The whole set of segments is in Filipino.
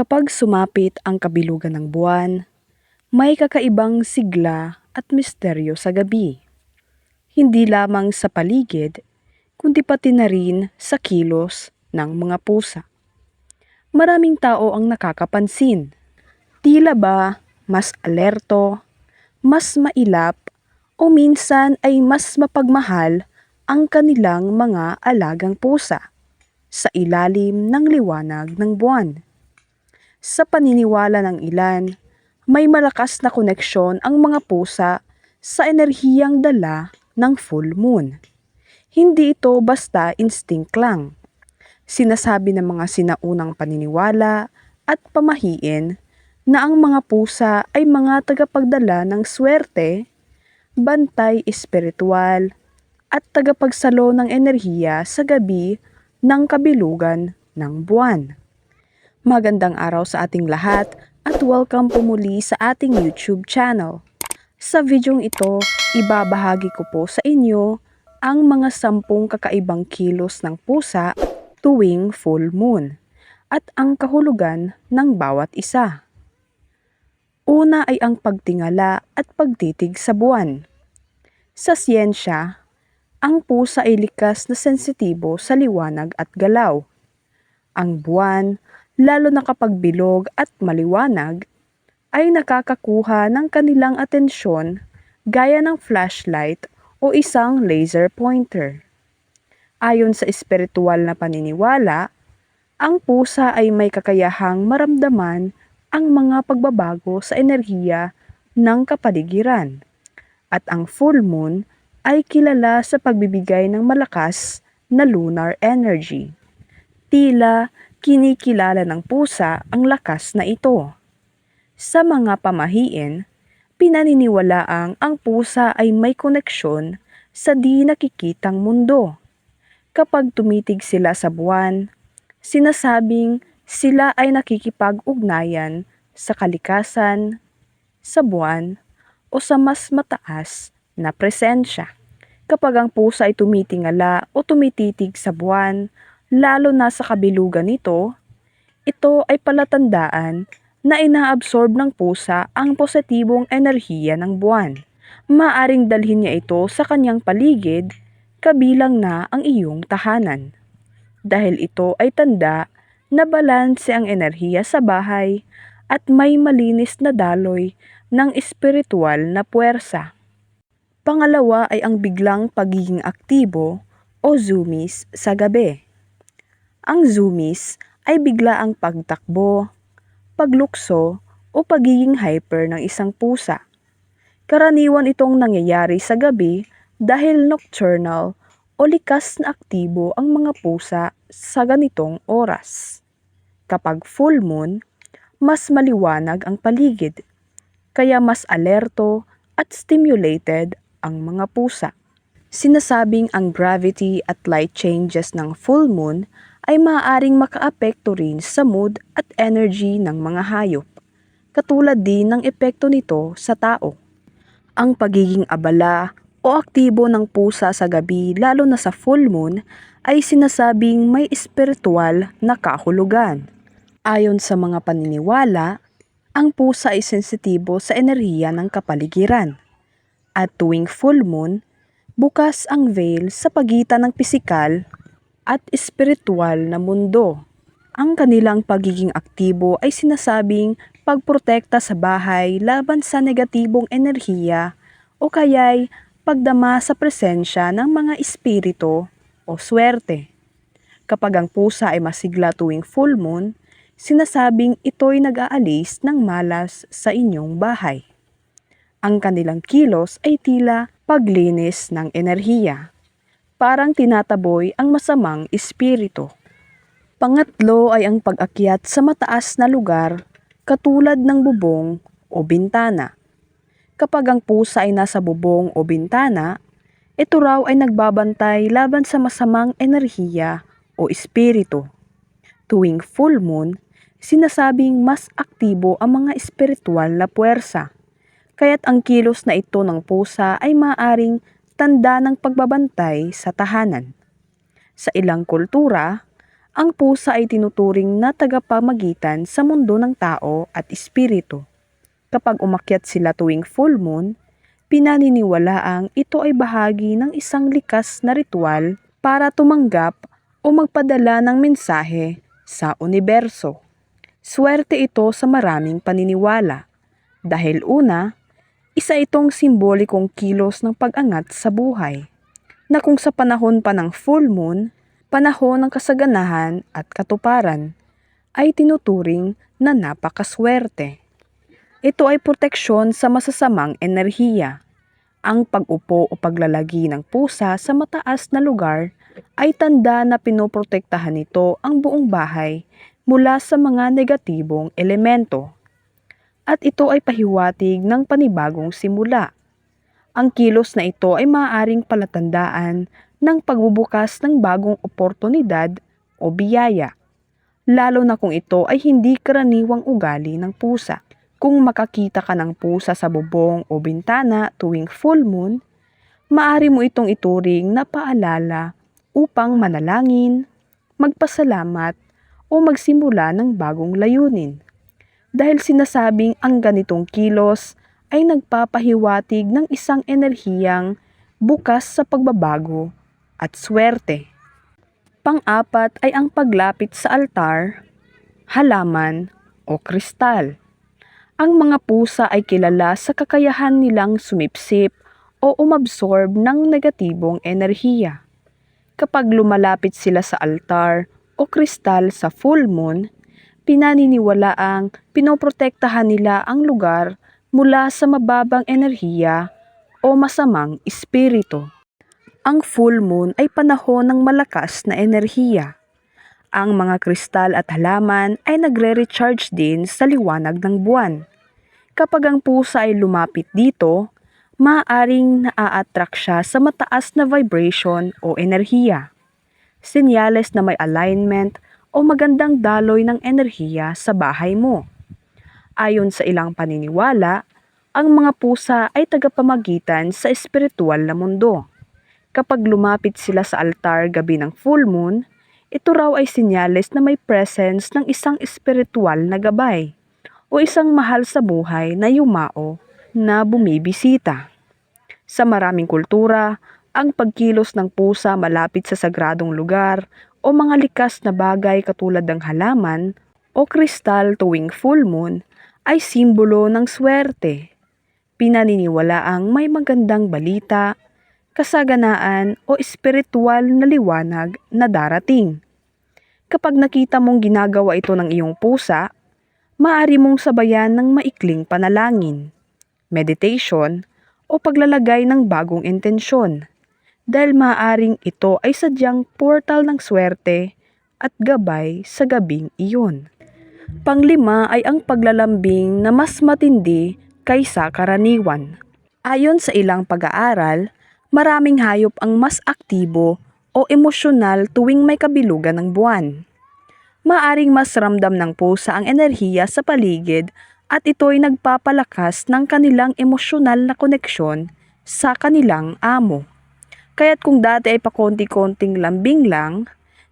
Kapag sumapit ang kabilugan ng buwan, may kakaibang sigla at misteryo sa gabi. Hindi lamang sa paligid, kundi pati na rin sa kilos ng mga pusa. Maraming tao ang nakakapansin. Tila ba mas alerto, mas mailap, o minsan ay mas mapagmahal ang kanilang mga alagang pusa sa ilalim ng liwanag ng buwan. Sa paniniwala ng ilan, may malakas na koneksyon ang mga pusa sa enerhiyang dala ng full moon. Hindi ito basta instinct lang. Sinasabi ng mga sinaunang paniniwala at pamahiin na ang mga pusa ay mga tagapagdala ng swerte, bantay espiritual, at tagapagsalo ng enerhiya sa gabi ng kabilugan ng buwan. Magandang araw sa ating lahat at welcome po muli sa ating YouTube channel. Sa videong ito, ibabahagi ko po sa inyo ang mga sampung kakaibang kilos ng pusa tuwing full moon at ang kahulugan ng bawat isa. Una ay ang pagtingala at pagtitig sa buwan. Sa siyensya, ang pusa ay likas na sensitibo sa liwanag at galaw. Ang buwan, lalo na kapag bilog at maliwanag, ay nakakakuha ng kanilang atensyon gaya ng flashlight o isang laser pointer. Ayon sa espiritual na paniniwala, ang pusa ay may kakayahang maramdaman ang mga pagbabago sa enerhiya ng kapaligiran. At ang full moon ay kilala sa pagbibigay ng malakas na lunar energy. Tila kinikilala ng pusa ang lakas na ito. Sa mga pamahiin, pinaniniwalaang ang pusa ay may koneksyon sa di nakikitang mundo. Kapag tumitig sila sa buwan, sinasabing sila ay nakikipag-ugnayan sa kalikasan, sa buwan, o sa mas mataas na presensya. Kapag ang pusa ay tumitingala o tumititig sa buwan, lalo na sa kabilugan nito, ito ay palatandaan na inaabsorb ng pusa ang positibong enerhiya ng buwan. Maaring dalhin niya ito sa kanyang paligid kabilang na ang iyong tahanan. Dahil ito ay tanda na balanse ang enerhiya sa bahay at may malinis na daloy ng espiritual na puwersa. Pangalawa ay ang biglang pagiging aktibo o zoomies sa gabi. Ang zoomies ay bigla ang pagtakbo, paglukso o pagiging hyper ng isang pusa. Karaniwan itong nangyayari sa gabi dahil nocturnal o likas na aktibo ang mga pusa sa ganitong oras. Kapag full moon, mas maliwanag ang paligid, kaya mas alerto at stimulated ang mga pusa. Sinasabing ang gravity at light changes ng full moon ay maaaring makaapekto rin sa mood at energy ng mga hayop, katulad din ng epekto nito sa tao. Ang pagiging abala o aktibo ng pusa sa gabi lalo na sa full moon ay sinasabing may espiritual na kahulugan. Ayon sa mga paniniwala, ang pusa ay sensitibo sa enerhiya ng kapaligiran. At tuwing full moon, bukas ang veil sa pagitan ng pisikal at espiritual na mundo. Ang kanilang pagiging aktibo ay sinasabing pagprotekta sa bahay laban sa negatibong enerhiya o kaya'y pagdama sa presensya ng mga espiritu o swerte. Kapag ang pusa ay masigla tuwing full moon, sinasabing ito'y nag-aalis ng malas sa inyong bahay. Ang kanilang kilos ay tila paglinis ng enerhiya. Parang tinataboy ang masamang espiritu. Pangatlo ay ang pag-akyat sa mataas na lugar katulad ng bubong o bintana. Kapag ang pusa ay nasa bubong o bintana, ito raw ay nagbabantay laban sa masamang enerhiya o espiritu. Tuwing full moon, sinasabing mas aktibo ang mga espiritual na puwersa. Kaya't ang kilos na ito ng pusa ay maaring tanda ng pagbabantay sa tahanan. Sa ilang kultura, ang pusa ay tinuturing na tagapamagitan sa mundo ng tao at espiritu. Kapag umakyat sila tuwing full moon, pinaniniwalaang ito ay bahagi ng isang likas na ritual para tumanggap o magpadala ng mensahe sa universo. Swerte ito sa maraming paniniwala dahil una, isa itong simbolikong kilos ng pag-angat sa buhay na kung sa panahon pa ng full moon, panahon ng kasaganahan at katuparan, ay tinuturing na napakaswerte. Ito ay proteksyon sa masasamang enerhiya. Ang pag-upo o paglalagi ng pusa sa mataas na lugar ay tanda na pinoprotektahan nito ang buong bahay mula sa mga negatibong elemento. At ito ay pahiwatig ng panibagong simula. Ang kilos na ito ay maaaring palatandaan ng pagbubukas ng bagong oportunidad o biyaya, lalo na kung ito ay hindi karaniwang ugali ng pusa. Kung makakita ka ng pusa sa bubong o bintana tuwing full moon, maaari mo itong ituring na paalala upang manalangin, magpasalamat o magsimula ng bagong layunin. Dahil sinasabing ang ganitong kilos ay nagpapahiwatig ng isang enerhiyang bukas sa pagbabago at swerte. Pang-apat ay ang paglapit sa altar, halaman o kristal. Ang mga pusa ay kilala sa kakayahan nilang sumipsip o umabsorb ng negatibong enerhiya. Kapag lumalapit sila sa altar o kristal sa full moon, pinaniniwalaang pinoprotektahan nila ang lugar mula sa mababang enerhiya o masamang espiritu. Ang full moon ay panahon ng malakas na enerhiya. Ang mga kristal at halaman ay nagre-recharge din sa liwanag ng buwan. Kapag ang pusa ay lumapit dito, maaaring naa-attract siya sa mataas na vibration o enerhiya. Senyales na may alignment o magandang daloy ng enerhiya sa bahay mo. Ayon sa ilang paniniwala, ang mga pusa ay tagapamagitan sa espiritual na mundo. Kapag lumapit sila sa altar gabi ng full moon, ito raw ay senyales na may presence ng isang espiritual na gabay o isang mahal sa buhay na yumao na bumibisita. Sa maraming kultura, ang pagkilos ng pusa malapit sa sagradong lugar o mga likas na bagay katulad ng halaman o kristal tuwing full moon ay simbolo ng swerte. Pinaniniwala ang may magandang balita, kasaganaan o espiritual na liwanag na darating. Kapag nakita mong ginagawa ito ng iyong pusa, maaari mong sabayan ng maikling panalangin, meditation, o paglalagay ng bagong intensyon dahil maaaring ito ay sadyang portal ng swerte at gabay sa gabing iyon. Panglima ay ang paglalambing na mas matindi kaysa karaniwan. Ayon sa ilang pag-aaral, maraming hayop ang mas aktibo o emosyonal tuwing may kabilugan ng buwan. Maaring mas ramdam ng pusa ang enerhiya sa paligid at ito'y nagpapalakas ng kanilang emosyonal na koneksyon sa kanilang amo. Kaya't kung dati ay pakonti-konting lambing lang,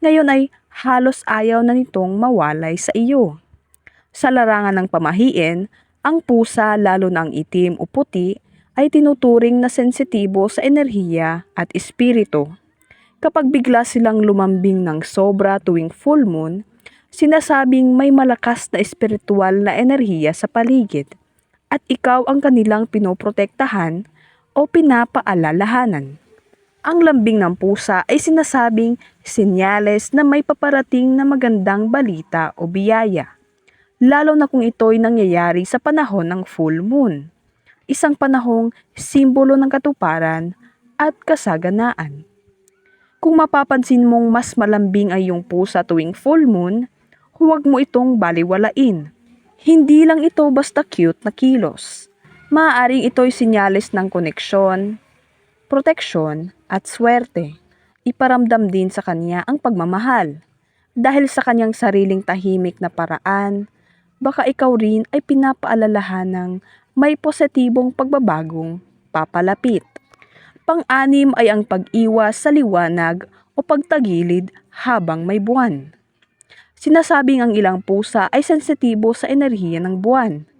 ngayon ay halos ayaw na nitong mawalay sa iyo. Sa larangan ng pamahiin, ang pusa lalo ang itim o puti ay tinuturing na sensitibo sa enerhiya at espiritu. Kapag bigla silang lumambing ng sobra tuwing full moon, sinasabing may malakas na espiritual na enerhiya sa paligid at ikaw ang kanilang pinoprotektahan o pinapaalalahanan. Ang lambing ng pusa ay sinasabing senyales na may paparating na magandang balita o biyaya, lalo na kung ito'y nangyayari sa panahon ng full moon, isang panahong simbolo ng katuparan at kasaganaan. Kung mapapansin mong mas malambing ay yung pusa tuwing full moon, huwag mo itong baliwalain. Hindi lang ito basta cute na kilos. Maaaring ito'y sinyales ng koneksyon, proteksyon, at swerte. Iparamdam din sa kanya ang pagmamahal. Dahil sa kanyang sariling tahimik na paraan, baka ikaw rin ay pinapaalalahan ng may positibong pagbabagong papalapit. Pang-anim ay ang pag-iwas sa liwanag o pagtagilid habang may buwan. Sinasabing ang ilang pusa ay sensitibo sa enerhiya ng buwan,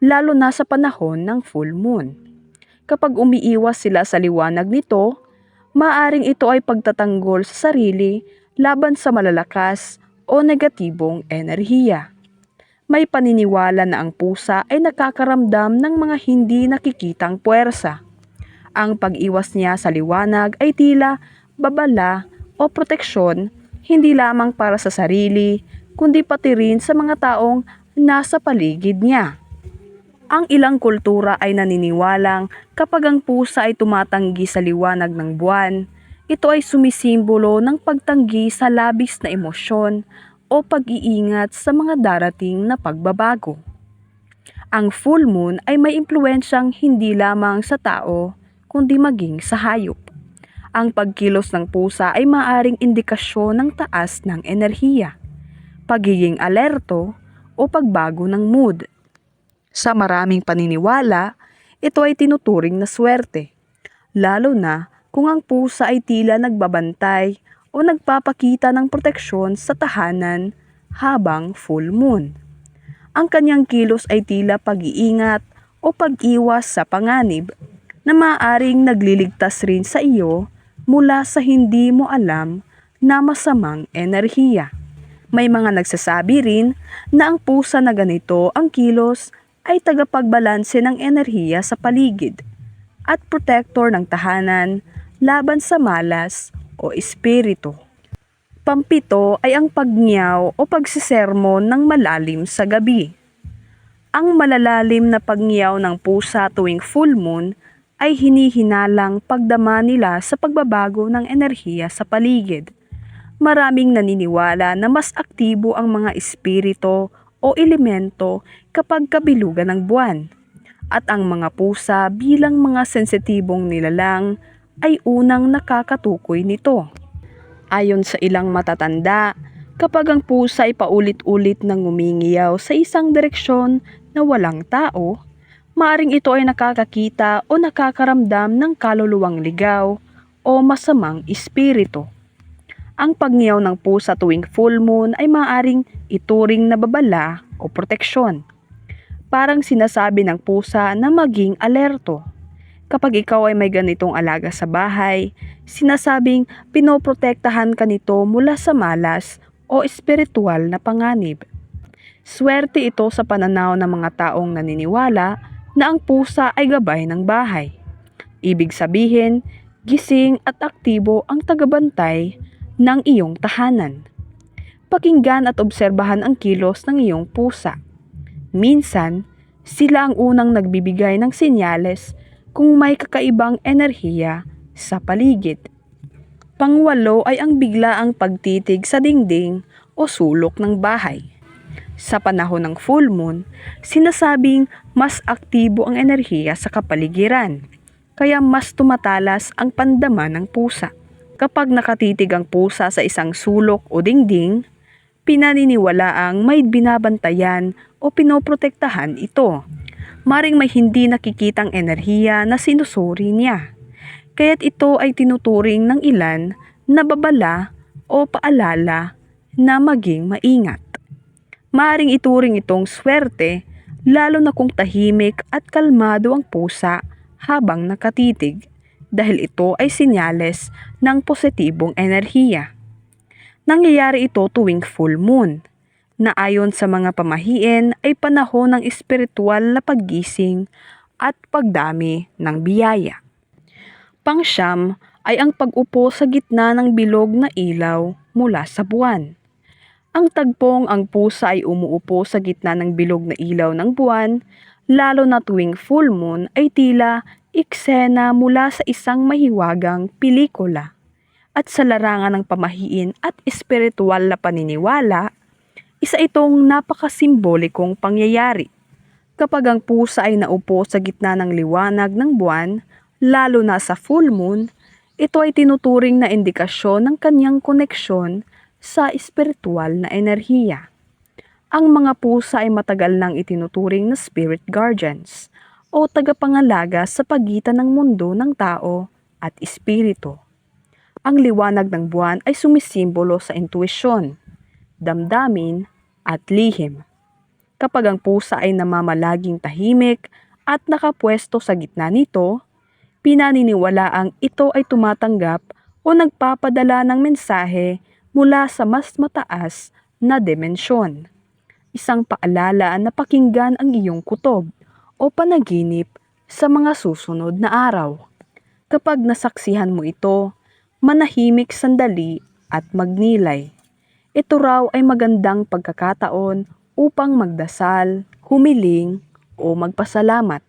lalo na sa panahon ng full moon. Kapag umiiwas sila sa liwanag nito, maaring ito ay pagtatanggol sa sarili laban sa malalakas o negatibong enerhiya. May paniniwala na ang pusa ay nakakaramdam ng mga hindi nakikitang puwersa. Ang pag-iwas niya sa liwanag ay tila babala o proteksyon hindi lamang para sa sarili, kundi pati rin sa mga taong nasa paligid niya. Ang ilang kultura ay naniniwalang kapag ang pusa ay tumatanggi sa liwanag ng buwan, ito ay sumisimbolo ng pagtanggi sa labis na emosyon o pag-iingat sa mga darating na pagbabago. Ang full moon ay may impluensyang hindi lamang sa tao, kundi maging sa hayop. Ang pagkilos ng pusa ay maaring indikasyon ng taas ng enerhiya, pagiging alerto o pagbago ng mood. Sa maraming paniniwala, ito ay tinuturing na swerte, lalo na kung ang pusa ay tila nagbabantay o nagpapakita ng proteksyon sa tahanan habang full moon. Ang kanyang kilos ay tila pag-iingat o pag-iwas sa panganib na maaring nagliligtas rin sa iyo mula sa hindi mo alam na masamang enerhiya. May mga nagsasabi rin na ang pusa na ganito ang kilos ay tagapagbalanse ng enerhiya sa paligid at protector ng tahanan laban sa malas o espiritu. Pampito ay ang pagnyaw o pagsisermon ng malalim sa gabi. Ang malalalim na pagnyaw ng pusa tuwing full moon ay hinihinalang pagdama nila sa pagbabago ng enerhiya sa paligid. Maraming naniniwala na mas aktibo ang mga espirito o elemento kapag kabilugan ng buwan. At ang mga pusa bilang mga sensitibong nilalang ay unang nakakatukoy nito. Ayon sa ilang matatanda, kapag ang pusa ay paulit-ulit nang ngumingiyaw sa isang direksyon na walang tao, maaring ito ay nakakakita o nakakaramdam ng kaluluwang ligaw o masamang espiritu. Ang pagngiyaw ng pusa tuwing full moon ay maaring ituring na babala o proteksyon. Parang sinasabi ng pusa na maging alerto. Kapag ikaw ay may ganitong alaga sa bahay, sinasabing pinoprotektahan ka nito mula sa malas o espiritual na panganib. Swerte ito sa pananaw ng mga taong naniniwala na ang pusa ay gabay ng bahay. Ibig sabihin, gising at aktibo ang tagabantay ng iyong tahanan. Pakinggan at obserbahan ang kilos ng iyong pusa. Minsan, sila ang unang nagbibigay ng senyales kung may kakaibang enerhiya sa paligid. Pangwalo ay ang biglaang pagtitig sa dingding o sulok ng bahay. Sa panahon ng full moon, sinasabing mas aktibo ang enerhiya sa kapaligiran, kaya mas tumatalas ang pandama ng pusa. Kapag nakatitig ang pusa sa isang sulok o dingding, pinaniniwalaang may binabantayan o pinoprotektahan ito. Maring may hindi nakikitang enerhiya na sinusuri niya. Kaya't ito ay tinuturing ng ilan na babala o paalala na maging maingat. Maring ituring itong swerte lalo na kung tahimik at kalmado ang pusa habang nakatitig dahil ito ay sinyales ng positibong enerhiya. Nangyayari ito tuwing full moon, na ayon sa mga pamahiin ay panahon ng espiritual na paggising at pagdami ng biyaya. Pangsyam ay ang pag-upo sa gitna ng bilog na ilaw mula sa buwan. Ang tagpong ang pusa ay umuupo sa gitna ng bilog na ilaw ng buwan, lalo na tuwing full moon ay tila eksena mula sa isang mahiwagang pelikula at sa larangan ng pamahiin at espiritual na paniniwala, isa itong napakasimbolikong pangyayari. Kapag ang pusa ay naupo sa gitna ng liwanag ng buwan, lalo na sa full moon, ito ay tinuturing na indikasyon ng kanyang koneksyon sa espiritual na enerhiya. Ang mga pusa ay matagal nang itinuturing na spirit guardians o tagapangalaga sa pagitan ng mundo ng tao at espiritu. Ang liwanag ng buwan ay sumisimbolo sa intuisyon, damdamin at lihim. Kapag ang pusa ay namamalaging tahimik at nakapwesto sa gitna nito, pinaniniwalaang ito ay tumatanggap o nagpapadala ng mensahe mula sa mas mataas na dimensyon. Isang paalala na pakinggan ang iyong kutob o panaginip sa mga susunod na araw. Kapag nasaksihan mo ito, manahimik sandali at magnilay. Ito raw ay magandang pagkakataon upang magdasal, humiling o magpasalamat,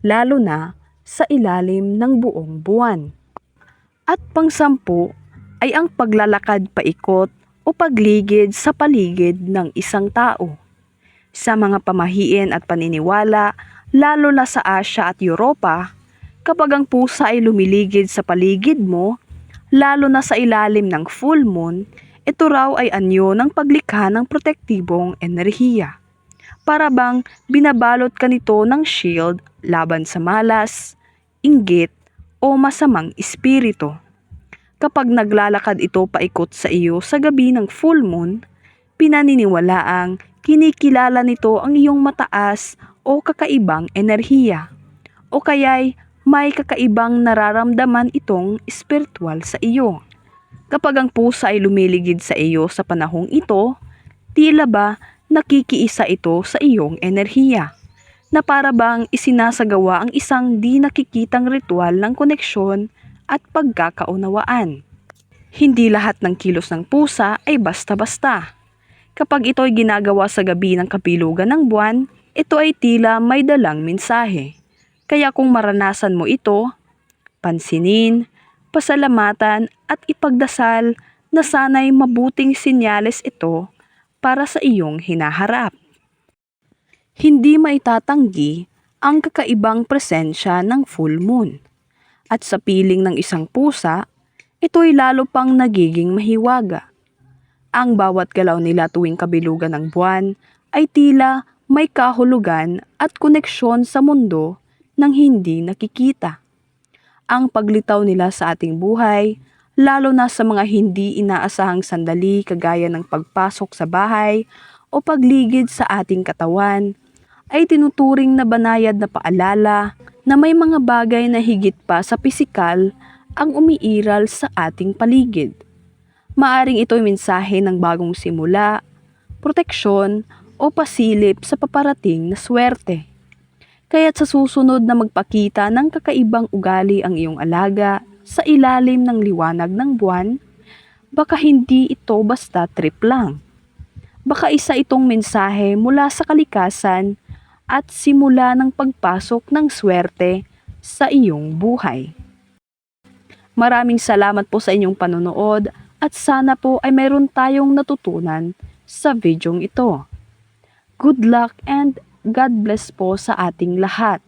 lalo na sa ilalim ng buong buwan. At pangsampu ay ang paglalakad paikot o pagligid sa paligid ng isang tao. Sa mga pamahiin at paniniwala, lalo na sa Asya at Europa, kapag ang pusa ay lumiligid sa paligid mo, lalo na sa ilalim ng full moon, ito raw ay anyo ng paglikha ng protektibong enerhiya. Para bang binabalot ka nito ng shield laban sa malas, inggit o masamang espiritu. Kapag naglalakad ito paikot sa iyo sa gabi ng full moon, pinaniniwalaang kinikilala nito ang iyong mataas o kakaibang enerhiya. O kaya'y may kakaibang nararamdaman itong espiritual sa iyo. Kapag ang pusa ay lumiligid sa iyo sa panahong ito, tila ba nakikiisa ito sa iyong enerhiya na para bang isinasagawa ang isang di nakikitang ritual ng koneksyon at pagkakaunawaan. Hindi lahat ng kilos ng pusa ay basta-basta. Kapag ito ay ginagawa sa gabi ng kapilugan ng buwan, ito ay tila may dalang mensahe. Kaya kung maranasan mo ito, pansinin, pasalamatan at ipagdasal na sana'y mabuting sinyales ito para sa iyong hinaharap. Hindi maitatanggi ang kakaibang presensya ng full moon. At sa piling ng isang pusa, ito'y lalo pang nagiging mahiwaga. Ang bawat galaw nila tuwing kabilugan ng buwan ay tila may kahulugan at koneksyon sa mundo ng hindi nakikita. Ang paglitaw nila sa ating buhay, lalo na sa mga hindi inaasahang sandali kagaya ng pagpasok sa bahay o pagligid sa ating katawan, ay tinuturing na banayad na paalala na may mga bagay na higit pa sa pisikal ang umiiral sa ating paligid. Maaring ito'y mensahe ng bagong simula, proteksyon o pasilip sa paparating na swerte. Kaya't sa susunod na magpakita ng kakaibang ugali ang iyong alaga sa ilalim ng liwanag ng buwan, baka hindi ito basta trip lang. Baka isa itong mensahe mula sa kalikasan at simula ng pagpasok ng swerte sa iyong buhay. Maraming salamat po sa inyong panonood at sana po ay mayroon tayong natutunan sa videong ito. Good luck and God bless po sa ating lahat.